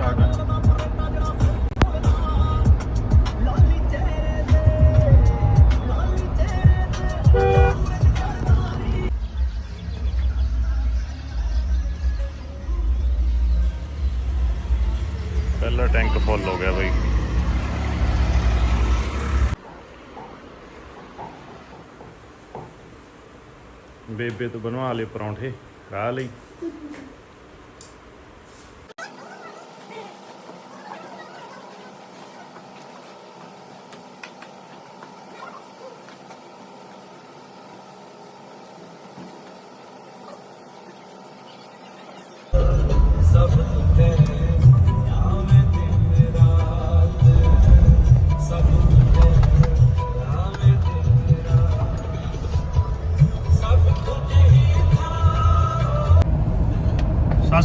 Start ਹੈ ਪਹਿਲਾ tank ਫੁੱਲ ਹੋ ਗਿਆ ਬਈ। ਬੇਬੇ ਤੋਂ ਬਣਵਾ ਲਏ ਪਰੌਂਠੇ ਖਾ ਲਈ।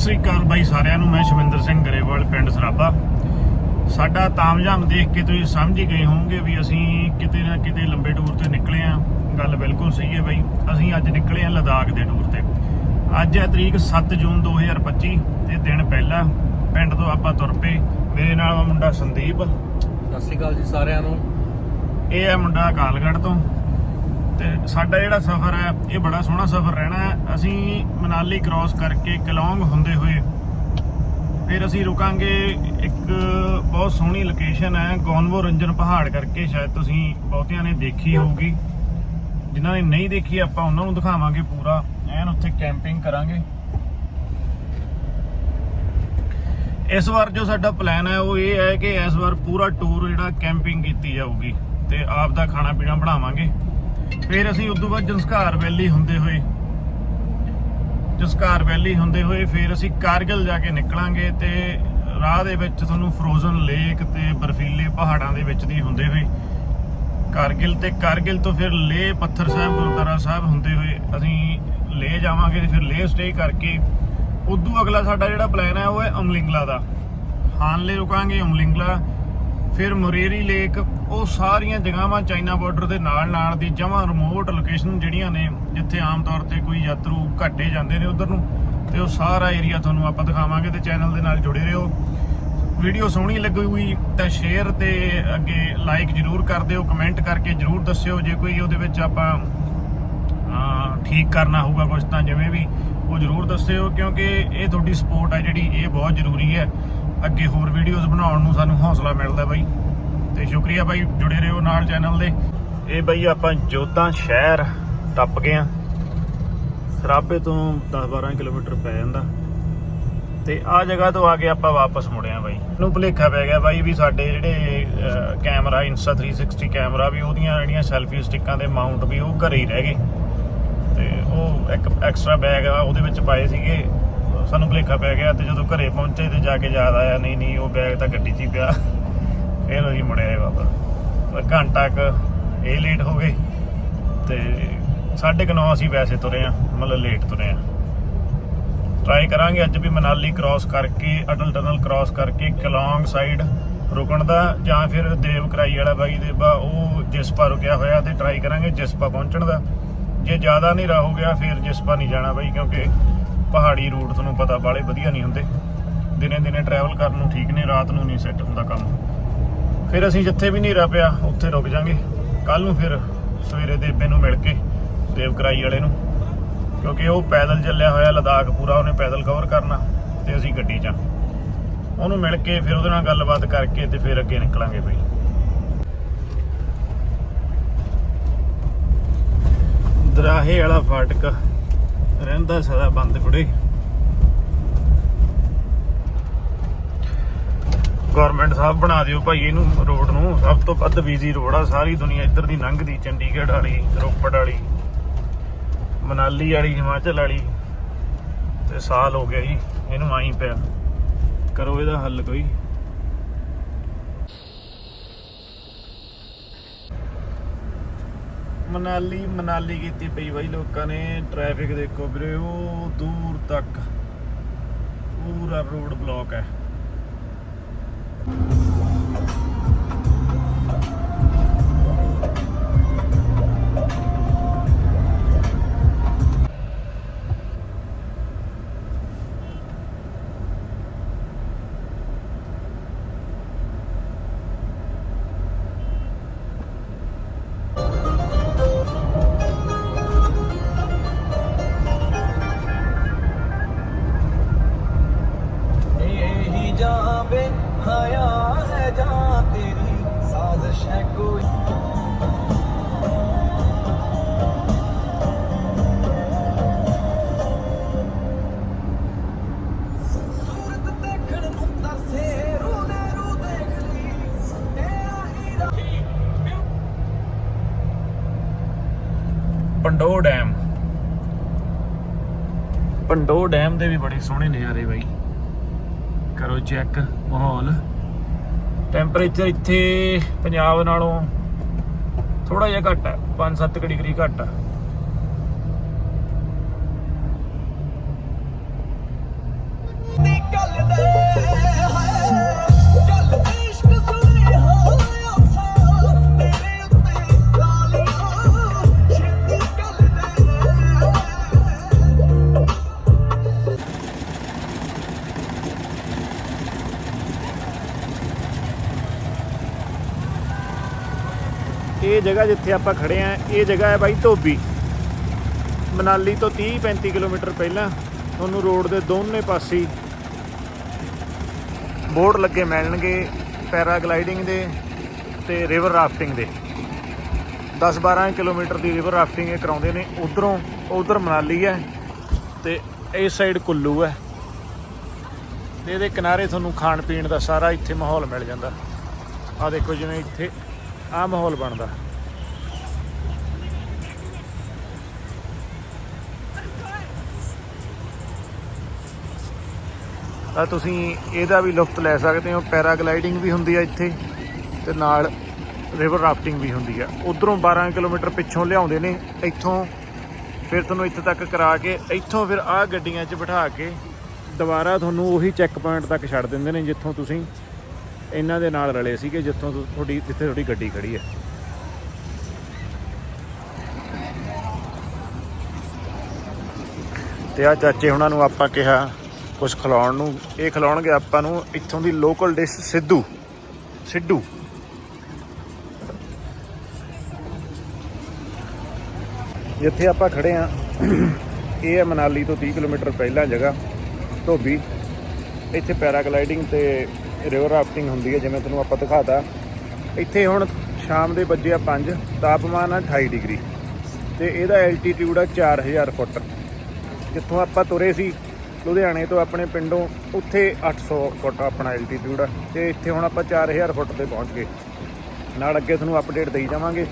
ਸ੍ਰੀ ਅਕਾਲ ਬਾਈ ਸਾਰਿਆਂ ਨੂੰ ਮੈਂ ਸ਼ਵਿੰਦਰ ਸਿੰਘ ਗਰੇਵਾਲ ਪਿੰਡ ਸਰਾਬਾ ਸਾਡਾ ਤਾਮਝਾਮ ਦੇਖ ਕੇ ਤੁਸੀਂ ਸਮਝ ਹੀ ਗਏ ਹੋਵੋਗੇ ਵੀ ਅਸੀਂ ਕਿਤੇ ਨਾ ਕਿਤੇ ਲੰਬੇ ਟੂਰ ਤੇ ਨਿਕਲੇ ਆ। ਗੱਲ ਬਿਲਕੁਲ ਸਹੀ ਹੈ ਬਾਈ। ਅਸੀਂ ਅੱਜ ਨਿਕਲੇ ਆ ਲਦਾਖ ਦੇ ਟੂਰ ਤੇ। ਅੱਜ ਹੈ ਤਰੀਕ 7 ਜੂਨ 2025 ਤੇ ਦਿਨ ਪਹਿਲਾ। ਪਿੰਡ ਤੋਂ ਆਪਾਂ ਤੁਰ ਪਏ। ਮੇਰੇ ਨਾਲ ਮੁੰਡਾ ਸੰਦੀਪ। ਸਤਿ ਸ਼੍ਰੀ ਅਕਾਲ ਜੀ ਸਾਰਿਆਂ ਨੂੰ। ਇਹ ਹੈ ਮੁੰਡਾ ਕਾਲਗੜ੍ਹ ਤੋਂ। ਤੇ ਸਾਡਾ ਜਿਹੜਾ ਸਫ਼ਰ ਹੈ, ਇਹ ਬੜਾ ਸੋਹਣਾ ਸਫ਼ਰ ਰਹਿਣਾ ਹੈ। ਅਸੀਂ ਮਨਾਲੀ ਕ੍ਰਾਸ ਕਰਕੇ ਕਲੌਂਗ ਹੁੰਦੇ ਹੋਏ ਫਿਰ ਅਸੀਂ ਰੁਕਾਂਗੇ ਇੱਕ ਬਹੁਤ ਸੋਹਣੀ ਲੋਕੇਸ਼ਨ ਹੈ, ਗੋਨਵੋ ਰੰਜਨ ਪਹਾੜ ਕਰਕੇ, ਸ਼ਾਇਦ ਤੁਸੀਂ ਬਹੁਤਿਆਂ ਨੇ ਦੇਖੀ ਹੋਊਗੀ। ਜਿਨ੍ਹਾਂ ਨੇ ਨਹੀਂ ਦੇਖੀ, ਆਪਾਂ ਉਹਨਾਂ ਨੂੰ ਦਿਖਾਵਾਂਗੇ ਪੂਰਾ। ਐਨ ਉੱਥੇ ਕੈਂਪਿੰਗ ਕਰਾਂਗੇ। ਇਸ ਵਾਰ ਜੋ ਸਾਡਾ ਪਲਾਨ ਹੈ, ਉਹ ਇਹ ਹੈ ਕਿ ਇਸ ਵਾਰ ਪੂਰਾ ਟੂਰ ਜਿਹੜਾ ਕੈਂਪਿੰਗ ਕੀਤੀ ਜਾਊਗੀ ਤੇ ਆਪ ਦਾ ਖਾਣਾ ਪੀਣਾ ਬਣਾਵਾਂਗੇ। ਫਿਰ ਅਸੀਂ ਉਸ ਤੋਂ ਬਾਅਦ ਜੰਸਕਾਰ ਵੈਲੀ ਹੁੰਦੇ ਹੋਏ, ਜੰਸਕਾਰ ਵੈਲੀ ਹੁੰਦੇ ਹੋਏ ਫਿਰ ਅਸੀਂ ਕਾਰਗਿਲ ਜਾ ਕੇ ਨਿਕਲਾਂਗੇ ਤੇ ਰਾਹ ਦੇ ਵਿੱਚ ਤੁਹਾਨੂੰ ਫਰੋਜ਼ਨ ਲੇਕ ਤੇ ਬਰਫੀਲੇ ਪਹਾੜਾਂ ਦੇ ਵਿੱਚ ਦੀ ਹੁੰਦੇ ਹੋਏ, ਕਾਰਗਿਲ ਤੇ ਕਾਰਗਿਲ ਤੋਂ ਫਿਰ ਲੇਹ ਪੱਥਰ ਸਾਹਿਬ, ਗੁਰਦੁਆਰਾ ਸਾਹਿਬ ਹੁੰਦੇ ਹੋਏ ਅਸੀਂ ਲੇਹ ਜਾਵਾਂਗੇ ਤੇ ਫਿਰ ਲੇਹ ਸਟੇ ਕਰਕੇ ਉਦੋਂ ਅਗਲਾ ਸਾਡਾ ਜਿਹੜਾ ਪਲਾਨ ਹੈ ਉਹ ਹੈ ਅਮਲਿੰਗਲਾ ਦਾ। ਹਾਨਲੇ ਰੁਕਾਂਗੇ ਅਮਲਿੰਗਲਾ ਫਿਰ ਮੁਰੇਰੀ ਲੇਕ, ਉਹ ਸਾਰੀਆਂ ਜਗ੍ਹਾਵਾਂ ਚਾਈਨਾ ਬਾਰਡਰ ਦੇ ਨਾਲ ਨਾਲ ਦੀ ਜਮਾਂ ਰਿਮੋਟ ਲੋਕੇਸ਼ਨ ਜਿਹੜੀਆਂ ਨੇ, ਜਿੱਥੇ ਆਮ ਤੌਰ ਤੇ ਕੋਈ ਯਾਤਰੂ ਘੱਟੇ ਜਾਂਦੇ ਨੇ ਉਧਰ ਨੂੰ, ਤੇ ਉਹ ਸਾਰਾ ਏਰੀਆ ਤੁਹਾਨੂੰ ਆਪਾਂ ਦਿਖਾਵਾਂਗੇ ਤੇ ਚੈਨਲ ਦੇ ਨਾਲ ਜੁੜੇ ਰਹੋ। ਵੀਡੀਓ ਸੋਹਣੀ ਲੱਗੀ ਤਾਂ ਸ਼ੇਅਰ ਤੇ ਅੱਗੇ ਲਾਈਕ ਜਰੂਰ ਕਰ ਦਿਓ ਕਮੈਂਟ ਕਰਕੇ ਜਰੂਰ ਦੱਸਿਓ, ਜੇ ਕੋਈ ਉਹਦੇ ਵਿੱਚ ਆਪਾਂ ਠੀਕ ਕਰਨਾ ਹੋਊਗਾ ਕੁਝ ਤਾਂ ਜਿਵੇਂ ਵੀ, ਉਹ ਜਰੂਰ ਦੱਸਿਓ, ਕਿਉਂਕਿ ਇਹ ਤੁਹਾਡੀ ਸਪੋਰਟ ਹੈ ਜਿਹੜੀ, ਇਹ ਬਹੁਤ ਜ਼ਰੂਰੀ ਹੈ। ਅੱਗੇ ਹੋਰ ਵੀਡੀਓਜ਼ ਬਣਾਉਣ ਨੂੰ ਸਾਨੂੰ ਹੌਸਲਾ ਮਿਲਦਾ ਬਾਈ। ਤੇ ਸ਼ੁਕਰੀਆ ਬਾਈ ਜੁੜੇ ਰਹੋ ਨਾਲ ਚੈਨਲ ਦੇ। ਇਹ ਬਾਈ ਆਪਾਂ ਜੋਧਾ ਸ਼ਹਿਰ ਟੱਪ ਗਏ ਆ। ਸਰਾਬੇ ਤੋਂ 10-12 ਕਿਲੋਮੀਟਰ ਪੈ ਜਾਂਦਾ। ਤੇ ਆ ਜਗ੍ਹਾ ਤੋਂ ਆ ਕੇ ਆਪਾਂ ਵਾਪਸ ਮੁੜਿਆ ਬਾਈ। ਨੂੰ ਭੁਲੇਖਾ ਪੈ ਗਿਆ ਬਾਈ ਵੀ ਸਾਡੇ ਜਿਹੜੇ ਕੈਮਰਾ ਇੰਸਟਾ 360 ਕੈਮਰਾ ਵੀ ਉਹਦੀਆਂ ਜਿਹੜੀਆਂ ਸੈਲਫੀ ਸਟਿੱਕਾਂ ਦੇ ਮਾਊਂਟ ਵੀ ਉਹ ਘਰੇ ਹੀ ਰਹਿ ਗਏ। ਤੇ ਉਹ ਇੱਕ ਐਕਸਟਰਾ ਬੈਗ ਆ, ਉਹਦੇ ਵਿੱਚ ਪਾਏ ਸੀਗੇ ਸਾਨੂੰ ਭੁਲੇਖਾ ਪੈ ਗਿਆ ਤੇ ਜਦੋਂ ਘਰੇ ਪਹੁੰਚੇ ਤੇ ਜਾ ਕੇ ਯਾਦ ਆਇਆ, ਨਹੀਂ ਨਹੀਂ, ਉਹ ਬੈਗ ਤਾਂ ਗੱਡੀ 'ਚ ਹੀ ਪਿਆ। ਫਿਰ ਅਸੀਂ ਮੁੜਿਆ ਵਾਪਸ। ਪਰ ਘੰਟਾ ਕ ਇਹ ਲੇਟ ਹੋ ਗਏ ਤੇ 9:30 ਅਸੀਂ ਵੈਸੇ ਤੁਰੇ ਆ, ਮਤਲਬ ਲੇਟ ਤੁਰੇ ਆ। ਟਰਾਈ ਕਰਾਂਗੇ ਅੱਜ ਵੀ ਮਨਾਲੀ ਕ੍ਰਾਸ ਕਰਕੇ, ਅਟਲ ਟਨਲ ਕ੍ਰਾਸ ਕਰਕੇ ਕਲੌਂਗ ਸਾਈਡ ਰੁਕਣ ਦਾ ਜਾਂ ਫਿਰ ਦੇਵ ਕਰਾਈ ਵਾਲਾ ਬਾਈ ਦੇ ਉਹ ਜਿਸਪਾ ਰੁਕਿਆ ਹੋਇਆ ਤੇ ਟਰਾਈ ਕਰਾਂਗੇ ਜਿਸਪਾ ਪਹੁੰਚਣ ਦਾ। ਜੇ ਜ਼ਿਆਦਾ ਨਹੀਂ ਹੋ ਗਿਆ, ਫਿਰ ਜਿਸਪਾ ਨਹੀਂ ਜਾਣਾ ਬਾਈ, ਕਿਉਂਕਿ ਪਹਾੜੀ ਰੂਟ ਤੁਹਾਨੂੰ ਪਤਾ ਬਾਲੇ ਵਧੀਆ ਨਹੀਂ ਹੁੰਦੇ। ਦਿਨੇ ਦਿਨੇ ਟਰੈਵਲ ਕਰਨ ਨੂੰ ਠੀਕ ਨੇ, ਰਾਤ ਨੂੰ ਨਹੀਂ ਸੈੱਟ ਹੁੰਦਾ ਕੰਮ। ਫਿਰ ਅਸੀਂ ਜਿੱਥੇ ਵੀ ਹਨੇਰਾ ਪਿਆ, ਉੱਥੇ ਰੁਕ ਜਾਾਂਗੇ। ਕੱਲ ਨੂੰ ਫਿਰ ਸਵੇਰੇ ਦੇਬੇ ਨੂੰ ਮਿਲ ਕੇ ਦੇਵਕਰਾਈ ਵਾਲੇ ਨੂੰ। ਕਿਉਂਕਿ ਉਹ ਪੈਦਲ ਚੱਲਿਆ ਹੋਇਆ, ਲਦਾਖ ਪੂਰਾ ਉਹਨੇ ਪੈਦਲ ਕਵਰ ਕਰਨਾ ਤੇ ਅਸੀਂ ਗੱਡੀ 'ਚ ਆ। ਉਹਨੂੰ ਮਿਲ ਕੇ ਫਿਰ ਉਹਦੇ ਨਾਲ ਗੱਲਬਾਤ ਕਰਕੇ ਤੇ ਫਿਰ ਅੱਗੇ ਨਿਕਲਾਂਗੇ ਬਈ। ਦਰਾਹੇ ਵਾਲਾ ਫਾਟਕ। ਰਹਿੰਦਾ ਸਦਾ ਬੰਦ ਕੁੜੇ। ਗਵਰਨਮੈਂਟ ਸਾਹਿਬ ਬਣਾ ਦਿਓ ਭਾਈ ਇਹਨੂੰ ਰੋਡ ਨੂੰ। ਸਭ ਤੋਂ ਵੱਧ ਬਿਜ਼ੀ ਰੋਡ ਆ, ਸਾਰੀ ਦੁਨੀਆ ਇੱਧਰ ਦੀ ਲੰਘਦੀ, ਚੰਡੀਗੜ੍ਹ ਵਾਲੀ, ਰੋਪੜ ਵਾਲੀ, ਮਨਾਲੀ ਵਾਲੀ, ਹਿਮਾਚਲ ਵਾਲੀ। ਤੇ ਸਾਲ ਹੋ ਗਿਆ ਜੀ, ਇਹਨੂੰ ਆਈ ਪਿਆ। ਕਰੋ ਇਹਦਾ ਹੱਲ ਕੋਈ। ਮਨਾਲੀ ਮਨਾਲੀ ਕੀਤੀ ਪਈ ਬਾਈ ਲੋਕਾਂ ਨੇ ਟ੍ਰੈਫਿਕ ਦੇਖੋ ਵੀਰੇ, ਉਹ ਦੂਰ ਤੱਕ ਪੂਰਾ ਰੋਡ ਬਲੌਕ ਹੈ। ਪੰਡੋ ਡੈਮ ਦੇ ਵੀ ਬੜੇ ਸੋਹਣੇ ਨਜ਼ਾਰੇ ਬਾਈ। ਕਰੋ ਚੈੱਕ ਮਾਹੌਲ। ਟੈਂਪਰੇਚਰ ਇੱਥੇ ਪੰਜਾਬ ਨਾਲੋਂ ਥੋੜਾ ਜਿਹਾ ਘੱਟ ਹੈ 5-7 ਡਿਗਰੀ ਘੱਟ ਹੈ। ਜਗ੍ਹਾ ਜਿੱਥੇ ਆਪਾਂ ਖੜੇ ਆ, ਇਹ ਜਗ੍ਹਾ ਹੈ ਬਾਈ ਧੋਬੀ। ਮਨਾਲੀ ਤੋਂ 30 35 ਕਿਲੋਮੀਟਰ ਪਹਿਲਾਂ ਤੁਹਾਨੂੰ ਰੋਡ ਦੇ ਦੋਨੇ ਪਾਸੇ ਬੋਰਡ ਲੱਗੇ ਮਿਲਣਗੇ ਪੈਰਾਗਲਾਈਡਿੰਗ ਦੇ ਤੇ ਰਿਵਰ ਰਾਫਟਿੰਗ ਦੇ। 10 12 ਕਿਲੋਮੀਟਰ ਦੀ ਰਿਵਰ ਰਾਫਟਿੰਗ ਇਹ ਕਰਾਉਂਦੇ ਨੇ, ਉਧਰੋਂ, ਉਧਰ ਮਨਾਲੀ ਹੈ ਤੇ ਇਸ ਸਾਈਡ ਕੁੱਲੂ ਹੈ। ਤੇ ਇਹਦੇ ਕਿਨਾਰੇ ਤੁਹਾਨੂੰ ਖਾਣ ਪੀਣ ਦਾ ਸਾਰਾ ਇੱਥੇ ਮਾਹੌਲ ਮਿਲ ਜਾਂਦਾ। ਆ ਦੇਖੋ ਜਿਵੇਂ ਇੱਥੇ ਆ ਮਾਹੌਲ ਬਣਦਾ। ਤਾਂ ਤੁਸੀਂ ਇਹਦਾ ਵੀ ਲੁਫਤ ਲੈ ਸਕਦੇ ਹੋ। ਪੈਰਾਗਲਾਈਡਿੰਗ ਵੀ ਹੁੰਦੀ ਹੈ ਇੱਥੇ ਤੇ ਨਾਲ ਰਿਵਰ ਰਾਫਟਿੰਗ ਵੀ ਹੁੰਦੀ ਆ। ਉਧਰੋਂ 12 ਕਿਲੋਮੀਟਰ ਪਿੱਛੋਂ ਲਿਆਉਂਦੇ ਨੇ, ਇੱਥੋਂ ਫਿਰ ਤੁਹਾਨੂੰ ਇੱਥੇ ਤੱਕ ਕਰਾ ਕੇ, ਇੱਥੋਂ ਫਿਰ ਆਹ ਗੱਡੀਆਂ 'ਚ ਬਿਠਾ ਕੇ ਦੁਬਾਰਾ ਤੁਹਾਨੂੰ ਉਹੀ ਚੈੱਕ ਪੁਆਇੰਟ ਤੱਕ ਛੱਡ ਦਿੰਦੇ ਨੇ ਜਿੱਥੋਂ ਤੁਸੀਂ ਇਹਨਾਂ ਦੇ ਨਾਲ ਰਲੇ ਸੀਗੇ, ਜਿੱਥੋਂ ਤੁ- ਤੁਹਾਡੀ, ਜਿੱਥੇ ਤੁਹਾਡੀ ਗੱਡੀ ਖੜੀ ਹੈ ਤੇ ਆ ਚਾਚੇ ਉਹਨਾਂ ਨੂੰ ਆਪਾਂ ਕਿਹਾ ਕੁਝ ਖਿਲਾਉਣ ਨੂੰ, ਇਹ ਖਿਲਾਉਣਗੇ ਆਪਾਂ ਨੂੰ ਇੱਥੋਂ ਦੀ ਲੋਕਲ ਡਿਸ਼ ਸਿੱਧੂ। ਸਿੱਧੂ। ਜਿੱਥੇ ਆਪਾਂ ਖੜੇ ਆ, ਇਹ ਹੈ ਮਨਾਲੀ ਤੋਂ 30 ਕਿਲੋਮੀਟਰ ਪਹਿਲਾਂ ਜਗ੍ਹਾ, ਧੋਬੀ। ਇੱਥੇ ਪੈਰਾਗਲਾਈਡਿੰਗ ਤੇ ਰਿਵਰ ਰਾਫਟਿੰਗ ਹੁੰਦੀ ਹੈ, ਜਿਵੇਂ ਤੁਹਾਨੂੰ ਆਪਾਂ ਦਿਖਾਤਾ। ਇੱਥੇ ਹੁਣ ਸ਼ਾਮ ਦੇ ਵੱਜੇ ਆ 5 ਤਾਪਮਾਨ ਆ 28 ਡਿਗਰੀ। ਤੇ ਇਹਦਾ ਐਲਟੀਟਿਊਡ ਆ 4000 ਫੁੱਟ। ਜਿੱਥੋਂ ਆਪਾਂ ਤੁਰੇ ਸੀ ਲੁਧਿਆਣੇ ਤੋਂ ਆਪਣੇ ਪਿੰਡੋਂ ਉੱਥੇ 800 ਫੁੱਟ ਆਪਣਾ ਐਲਟੀਟਿਊਡ ਆ ਤੇ ਇੱਥੇ ਹੁਣ ਆਪਾਂ 4000 ਫੁੱਟ ਤੇ ਪਹੁੰਚ ਗਏ। ਨਾਲ ਅੱਗੇ ਤੁਹਾਨੂੰ ਅਪਡੇਟ ਦੇਈ ਜਾਵਾਂਗੇ।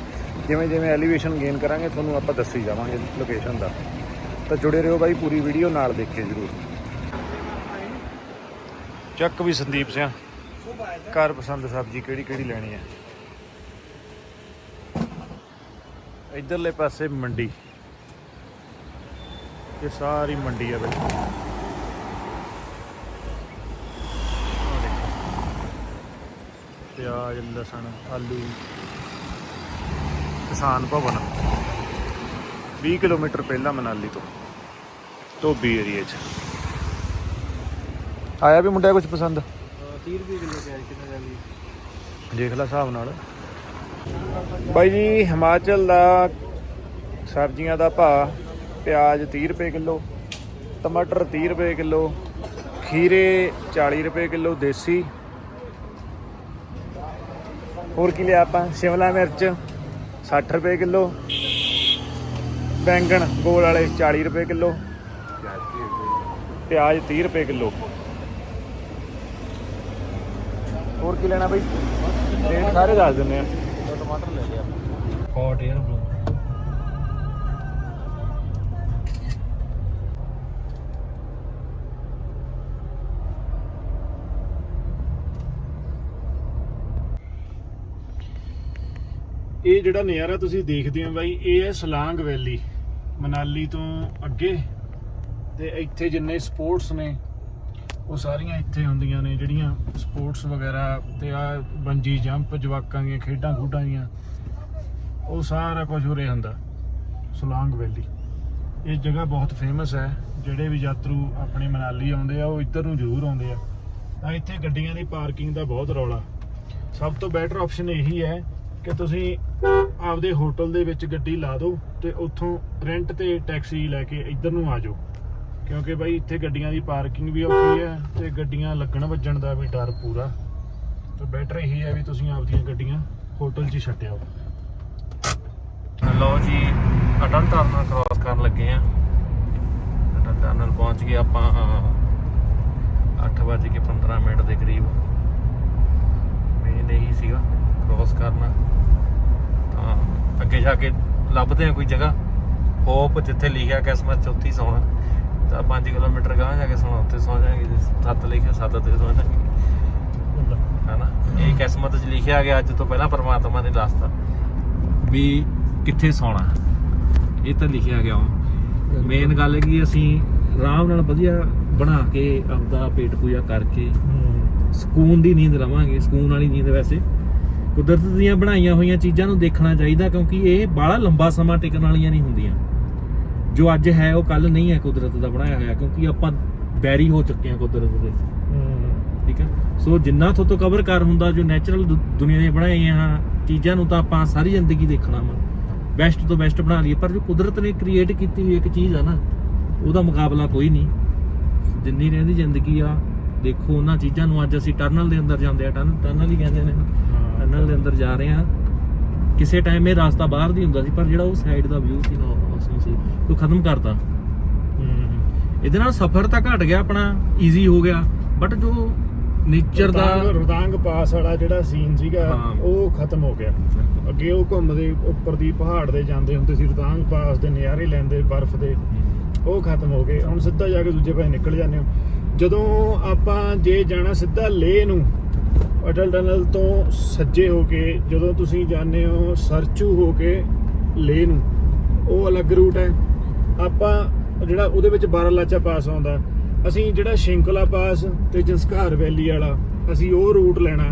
ਜਿਵੇਂ ਜਿਵੇਂ ਐਲੀਵੇਸ਼ਨ ਗੇਨ ਕਰਾਂਗੇ, ਤੁਹਾਨੂੰ ਆਪਾਂ ਦੱਸੀ ਜਾਵਾਂਗੇ ਲੋਕੇਸ਼ਨ ਦਾ। ਤਾਂ ਜੁੜੇ ਰਹੋ ਬਾਈ ਪੂਰੀ ਵੀਡੀਓ ਨਾਲ ਦੇਖਿਓ ਜਰੂਰ। ਚੱਕ ਵੀ ਸੰਦੀਪ ਸਿੰਘ ਘਰ ਪਸੰਦ ਸਬਜ਼ੀ ਕਿਹੜੀ ਕਿਹੜੀ ਲੈਣੀ ਹੈ? ਇਧਰਲੇ ਪਾਸੇ ਮੰਡੀ। ਇਹ ਸਾਰੀ ਮੰਡੀ ਆ ਬਈ ਆਹ ਦੇਖੋ। ਪਿਆਜ਼ ਲਸਣ ਆਲੂ ਕਿਸਾਨ ਭਵਨ। 20 ਕਿਲੋਮੀਟਰ ਪਹਿਲਾਂ ਮਨਾਲੀ ਤੋਂ ਧੋਬੀ ਏਰੀਆ 'ਚ। ਆਇਆ ਵੀ ਮੁੰਡਿਆ ਕੁਝ ਪਸੰਦ? 30 ਰੁਪਏ ਕਿਲੋ ਪਿਆਜ਼ ਕਿੰਨਾ ਜਾਂਦੀ ਦੇਖ ਲੈ ਹਿਸਾਬ ਨਾਲ। ਬਾਈ ਜੀ ਹਿਮਾਚਲ ਦਾ ਸਬਜ਼ੀਆਂ ਦਾ ਭਾਅ ਪਿਆਜ਼ 30 ਰੁਪਏ ਕਿਲੋ ਟਮਾਟਰ 30 ਰੁਪਏ ਕਿਲੋ ਖੀਰੇ 40 ਰੁਪਏ ਕਿਲੋ ਦੇਸੀ ਹੋਰ ਕੀ ਲਿਆ ਆਪਾਂ? ਸ਼ਿਮਲਾ ਮਿਰਚ 60 ਰੁਪਏ ਕਿਲੋ। ਬੈਂਗਣ ਗੋਲ ਵਾਲੇ 40 ਰੁਪਏ ਕਿਲੋ। ਪਿਆਜ਼ 30 ਰੁਪਏ ਕਿਲੋ। ਹੋਰ ਕੀ ਲੈਣਾ ਬਾਈ? ਰੇਟ ਸਾਰੇ ਦੱਸ ਦਿੰਦੇ ਆ। ਟਮਾਟਰ ਲੈ ਲਿਆ। Hot air balloon. ਇਹ ਜਿਹੜਾ ਨਜ਼ਾਰਾ ਤੁਸੀਂ ਦੇਖਦੇ ਹੋ ਬਾਈ, ਇਹ ਹੈ ਸਲਾਂਗ ਵੈਲੀ, ਮਨਾਲੀ ਤੋਂ ਅੱਗੇ। ਤੇ ਇੱਥੇ ਜਿੰਨੇ ਸਪੋਰਟਸ ਨੇ, ਉਹ ਸਾਰੀਆਂ ਇੱਥੇ ਹੁੰਦੀਆਂ ਨੇ, ਜਿਹੜੀਆਂ ਸਪੋਰਟਸ ਵਗੈਰਾ ਤੇ ਆ ਬੰਜੀ ਜੰਪ, ਜਵਾਕਾਂ ਦੀਆਂ ਖੇਡਾਂ ਖੂਡਾਂ ਦੀਆਂ, ਉਹ ਸਾਰਾ ਕੁਝ ਉਰੇ ਹੁੰਦਾ, ਸਲਾਂਗ ਵੈਲੀ। ਇਹ ਜਗ੍ਹਾ ਬਹੁਤ ਫੇਮਸ ਹੈ, ਜਿਹੜੇ ਵੀ ਯਾਤਰੂ ਆਪਣੇ ਮਨਾਲੀ ਆਉਂਦੇ ਆ, ਉਹ ਇੱਧਰ ਨੂੰ ਜ਼ਰੂਰ ਆਉਂਦੇ ਆ। ਤਾਂ ਇੱਥੇ ਗੱਡੀਆਂ ਦੀ ਪਾਰਕਿੰਗ ਦਾ ਬਹੁਤ ਰੌਲਾ। ਸਭ ਤੋਂ ਬੈਟਰ ਆਪਸ਼ਨ ਇਹੀ ਹੈ ਕਿ ਤੁਸੀਂ ਆਪਦੇ ਹੋਟਲ ਦੇ ਵਿੱਚ ਗੱਡੀ ਲਾ ਦਿਓ ਤੇ ਉੱਥੋਂ ਰੈਂਟ ਤੇ ਟੈਕਸੀ ਲੈ ਕੇ ਇੱਧਰ ਨੂੰ ਆ ਜਾਓ। ਕਿਉਂਕਿ ਬਾਈ ਇੱਥੇ ਗੱਡੀਆਂ ਦੀ ਪਾਰਕਿੰਗ ਵੀ ਔਖੀ ਹੈ ਤੇ ਗੱਡੀਆਂ ਲੱਗਣ ਵੱਜਣ ਦਾ ਵੀ ਡਰ ਪੂਰਾ। ਤੇ ਬੈਟਰ ਇਹੀ ਹੈ ਵੀ ਤੁਸੀਂ ਆਪਦੀਆਂ ਗੱਡੀਆਂ ਹੋਟਲ 'ਚ ਹੀ ਛੱਡਿਓ ਲਓ ਜੀ, ਅਟਲ ਟਰਨਲ ਕ੍ਰਾਸ ਕਰਨ ਲੱਗੇ ਆ ਅਟਲ ਟਰਨਲ ਪਹੁੰਚ ਗਏ ਆਪਾਂ 8:15 ਮਿੰਟ ਦੇ ਕਰੀਬ। ਮੇਨ ਇਹੀ ਸੀਗਾ ਕ੍ਰਾਸ ਕਰਨਾ। ਅੱਗੇ ਜਾ ਕੇ ਲੱਭਦੇ ਆ ਕੋਈ ਜਗ੍ਹਾ। ਹੋਪ ਜਿੱਥੇ ਲਿਖਿਆ ਕਿਸਮਤ ਚ ਉੱਥੇ ਹੀ ਸੌਣਾ। ਤਾਂ 5 ਕਿਲੋਮੀਟਰ ਗਾਂ ਜਾ ਕੇ ਸੌਣਾ ਉੱਥੇ ਸੌ ਜਾਾਂਗੇ ਜੇ। 7 ਲਿਖਿਆ 7 ਤੇ ਸੌ ਜਾਾਂਗੇ ਹਨਾ? ਇਹ ਕਿਸਮਤ 'ਚ ਲਿਖਿਆ ਗਿਆ ਅੱਜ ਤੋਂ ਪਹਿਲਾਂ ਪਰਮਾਤਮਾ ਨੇ ਦੱਸਤਾ ਵੀ ਕਿੱਥੇ ਸੌਣਾ। ਇਹ ਤਾਂ ਲਿਖਿਆ ਗਿਆ ਮੇਨ ਗੱਲ ਹੈ ਕਿ ਅਸੀਂ ਆਰਾਮ ਨਾਲ ਵਧੀਆ ਬਣਾ ਕੇ ਆਪਦਾ ਪੇਟ ਪੂਜਾ ਕਰਕੇ ਸਕੂਨ ਦੀ ਨੀਂਦ ਲਵਾਂਗੇ। ਸਕੂਨ ਵਾਲੀ ਨੀਂਦ ਵੈਸੇ ਕੁਦਰਤ ਦੀਆਂ ਬਣਾਈਆਂ ਹੋਈਆਂ ਚੀਜ਼ਾਂ ਨੂੰ ਦੇਖਣਾ ਚਾਹੀਦਾ ਕਿਉਂਕਿ ਇਹ ਬਾਹਲਾ ਲੰਬਾ ਸਮਾਂ ਟਿਕਣ ਵਾਲੀਆਂ ਨਹੀਂ ਹੁੰਦੀਆਂ। ਜੋ ਅੱਜ ਹੈ ਉਹ ਕੱਲ ਨਹੀਂ ਹੈ ਕੁਦਰਤ ਦਾ ਬਣਾਇਆ ਹੋਇਆ ਕਿਉਂਕਿ ਆਪਾਂ ਬੈਰੀ ਹੋ ਚੁੱਕੇ ਹਾਂ ਕੁਦਰਤ ਦੇ। ਠੀਕ ਹੈ? ਸੋ ਜਿੰਨਾ ਤੋਂ ਕਵਰ ਕਰ ਹੁੰਦਾ ਜੋ ਨੈਚੁਰਲ ਦੁਨੀਆ ਦੇ ਬਣਾਈਆਂ ਚੀਜ਼ਾਂ ਨੂੰ ਤਾਂ ਆਪਾਂ ਸਾਰੀ ਜ਼ਿੰਦਗੀ ਦੇਖਣਾ ਵਾ। ਬੈਸਟ ਤੋਂ ਬੈਸਟ ਬਣਾ ਲਈਏ ਪਰ ਜੋ ਕੁਦਰਤ ਨੇ ਕ੍ਰੀਏਟ ਕੀਤੀ ਹੋਈ ਇੱਕ ਚੀਜ਼ ਆ ਨਾ ਉਹਦਾ ਮੁਕਾਬਲਾ ਕੋਈ ਨਹੀਂ। ਜਿੰਨੀ ਰਹਿੰਦੀ ਜ਼ਿੰਦਗੀ ਆ ਦੇਖੋ ਉਹਨਾਂ ਚੀਜ਼ਾਂ ਨੂੰ ਅੱਜ ਅਸੀਂ ਟਨਲ ਦੇ ਅੰਦਰ ਜਾਂਦੇ ਆ ਟਨਲ ਹੀ ਕਹਿੰਦੇ ਨੇ। ਟਨਲ ਦੇ ਅੰਦਰ ਜਾ ਰਹੇ ਆ ਕਿਸੇ ਟਾਈਮ ਇਹ ਰਸਤਾ ਬਾਹਰ ਦੀ ਹੁੰਦਾ ਸੀ ਪਰ ਜਿਹੜਾ ਉਹ ਸਾਈਡ ਦਾ ਵਿਊ ਸੀ ਨਾ ਔਸਮ ਸੀ। ਉਹ ਖਤਮ ਕਰਤਾ। ਇਹਦੇ ਨਾਲ ਸਫ਼ਰ ਤਾਂ ਘਟ ਗਿਆ ਆਪਣਾ ਈਜ਼ੀ ਹੋ ਗਿਆ। ਬਟ ਜੋ ਨੇਚਰ ਦਾ ਰੋਹਤਾਂਗ ਪਾਸ ਵਾਲਾ ਜਿਹੜਾ ਸੀਨ ਸੀਗਾ ਹਾਂ। ਉਹ ਖਤਮ ਹੋ ਗਿਆ। ਅੱਗੇ ਉਹ ਘੁੰਮਦੇ ਉੱਪਰ ਦੀ ਪਹਾੜ ਦੇ ਜਾਂਦੇ ਹੁੰਦੇ ਸੀ ਰੋਹਤਾਂਗ ਪਾਸ ਦੇ ਨਜ਼ਾਰੇ ਲੈਂਦੇ ਬਰਫ਼ ਦੇ। ਉਹ ਖਤਮ ਹੋ ਗਏ। ਹੁਣ ਸਿੱਧਾ ਜਾ ਕੇ ਦੂਜੇ ਪਾਸੇ ਨਿਕਲ ਜਾਂਦੇ ਹੋ। ਜਦੋਂ ਆਪਾਂ ਜੇ ਜਾਣਾ ਸਿੱਧਾ ਲੇਹ ਨੂੰ ਅਟਲ ਟਨਲ ਤੋਂ ਸੱਜੇ ਹੋ ਕੇ ਜਦੋਂ ਤੁਸੀਂ ਜਾਂਦੇ ਹੋ ਸਰਚੂ ਹੋ ਕੇ ਲੇਹ ਨੂੰ, ਉਹ ਅਲੱਗ ਰੂਟ ਹੈ। ਆਪਾਂ ਜਿਹੜਾ ਉਹਦੇ ਵਿੱਚ ਬਾਰਾਲਾਚਾ ਪਾਸ ਆਉਂਦਾ, ਅਸੀਂ ਜਿਹੜਾ ਸ਼ਿੰਕਲਾ ਪਾਸ ਤੇ ਜੰਸਕਾਰ ਵੈਲੀ ਵਾਲਾ, ਅਸੀਂ ਉਹ ਰੂਟ ਲੈਣਾ।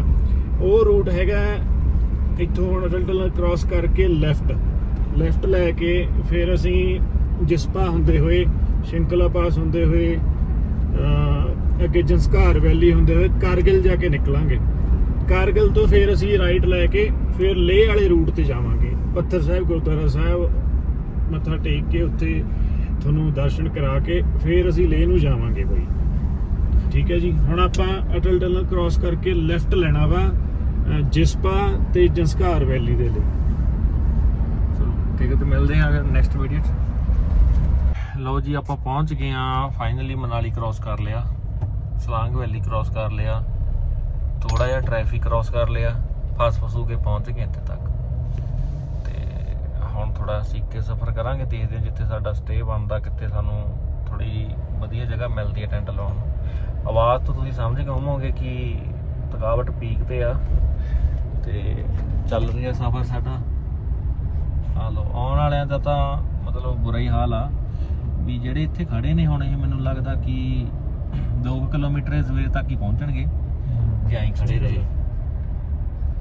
ਉਹ ਰੂਟ ਹੈਗਾ ਇੱਥੋਂ ਹੁਣ ਅਟਲ ਟਨਲ ਕ੍ਰਾਸ ਕਰਕੇ ਲੈਫਟ ਲੈਫਟ ਲੈ ਕੇ ਫਿਰ ਅਸੀਂ ਜਿਸਪਾ ਹੁੰਦੇ ਹੋਏ, ਸ਼ਿੰਕਲਾ ਪਾਸ ਹੁੰਦੇ ਹੋਏ ਅੱਗੇ ਜੰਸਕਾਰ ਵੈਲੀ ਹੁੰਦੇ ਹੋਏ, ਕਾਰਗਿਲ ਜਾ ਕੇ ਨਿਕਲਾਂਗੇ। ਕਾਰਗਿਲ ਤੋਂ ਫਿਰ ਅਸੀਂ ਰਾਈਟ ਲੈ ਕੇ ਫਿਰ ਲੇਹ ਵਾਲੇ ਰੂਟ ਤੇ ਜਾਵਾਂਗੇ। ਪੱਥਰ ਸਾਹਿਬ, ਗੁਰਦੁਆਰਾ ਸਾਹਿਬ ਮੱਥਾ ਟੇਕ ਕੇ ਉੱਥੇ ਤੁਹਾਨੂੰ ਦਰਸ਼ਨ ਕਰਾ ਕੇ ਫਿਰ ਅਸੀਂ ਲੇਹ ਨੂੰ ਜਾਵਾਂਗੇ ਬਈ। ਠੀਕ ਹੈ ਜੀ? ਹੁਣ ਆਪਾਂ ਅਟਲ ਟਨਲ ਕ੍ਰਾਸ ਕਰਕੇ ਲੈਫਟ ਲੈਣਾ ਵਾ ਜਿਸਪਾ ਤੇ ਜੰਸਕਾਰ ਵੈਲੀ ਦੇ ਲਈ। ਚਲੋ, ਠੀਕ ਹੈ, ਤੇ ਮਿਲਦੇ ਆ ਨੈਕਸਟ ਵੀਡੀਓ 'ਚ। ਲਓ ਜੀ, ਆਪਾਂ ਪਹੁੰਚ ਗਏ ਆ ਫਾਈਨਲੀ ਮਨਾਲੀ ਕ੍ਰਾਸ ਕਰ ਲਿਆ, ਸਲਾਂਗ ਵੈਲੀ ਕ੍ਰਾਸ ਕਰ ਲਿਆ। ਥੋੜਾ ਜਿਹਾ ਟ੍ਰੈਫਿਕ ਕ੍ਰਾਸ ਕਰ ਲਿਆ, ਫਸ ਫਸੂ ਕੇ ਪਹੁੰਚ ਗਏ ਇੱਥੇ ਤੱਕ। ਤੇ ਹੁਣ ਥੋੜਾ ਸਿੱਕੇ ਸਫ਼ਰ ਕਰਾਂਗੇ ਦੇਖਦੇ ਹਾਂ ਜਿੱਥੇ ਸਾਡਾ ਸਟੇ ਬਣਦਾ, ਕਿੱਥੇ ਸਾਨੂੰ ਥੋੜੀ ਵਧੀਆ ਜਗ੍ਹਾ ਮਿਲਦੀ ਹੈ ਟੈਂਟ ਲਾਉਣ ਨੂੰ। ਆਵਾਜ਼ ਤੋਂ ਤੁਸੀਂ ਸਮਝ ਗਏ ਹੋਵੋਗੇ ਕਿ ਥਕਾਵਟ ਪੀਕ ਤੇ ਆ। ਤੇ ਚੱਲ ਰਿਹਾ ਸਫ਼ਰ ਸਾਡਾ। ਆ ਲੋ ਆਉਣ ਵਾਲਿਆਂ ਦਾ ਤਾਂ ਮਤਲਬ ਬੁਰਾ ਹੀ ਹਾਲ ਆ। ਵੀ ਜਿਹੜੇ ਇੱਥੇ ਖੜੇ ਨੇ ਹੁਣ, ਇਹ ਮੈਨੂੰ ਲੱਗਦਾ ਕਿ 2 ਕਿਲੋਮੀਟਰ ਇਹ ਸਵੇਰ ਤੱਕ ਹੀ ਪਹੁੰਚਣਗੇ। ਜੇ ਐਂ ਖੜੇ ਰਹੇ।